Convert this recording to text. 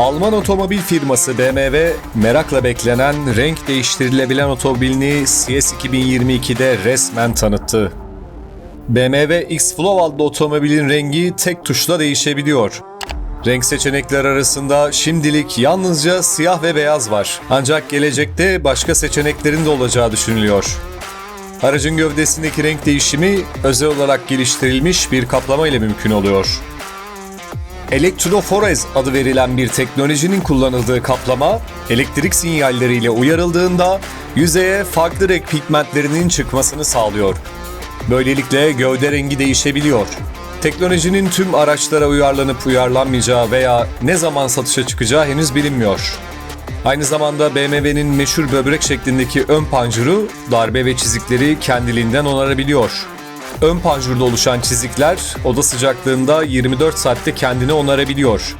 Alman otomobil firması BMW merakla beklenen renk değiştirilebilen otomobilini CS 2022'de resmen tanıttı. BMW X-Flow adlı otomobilin rengi tek tuşla değişebiliyor. Renk seçenekler arasında şimdilik yalnızca siyah ve beyaz var. Ancak gelecekte başka seçeneklerin de olacağı düşünülüyor. Aracın gövdesindeki renk değişimi özel olarak geliştirilmiş bir kaplama ile mümkün oluyor. Elektroforez adı verilen bir teknolojinin kullanıldığı kaplama, elektrik sinyalleriyle uyarıldığında yüzeye farklı renk pigmentlerinin çıkmasını sağlıyor. Böylelikle gövde rengi değişebiliyor. Teknolojinin tüm araçlara uyarlanıp uyarlanmayacağı veya ne zaman satışa çıkacağı henüz bilinmiyor. Aynı zamanda BMW'nin meşhur böbrek şeklindeki ön panjuru darbe ve çizikleri kendiliğinden onarabiliyor. Ön panjurda oluşan çizikler oda sıcaklığında 24 saatte kendini onarabiliyor.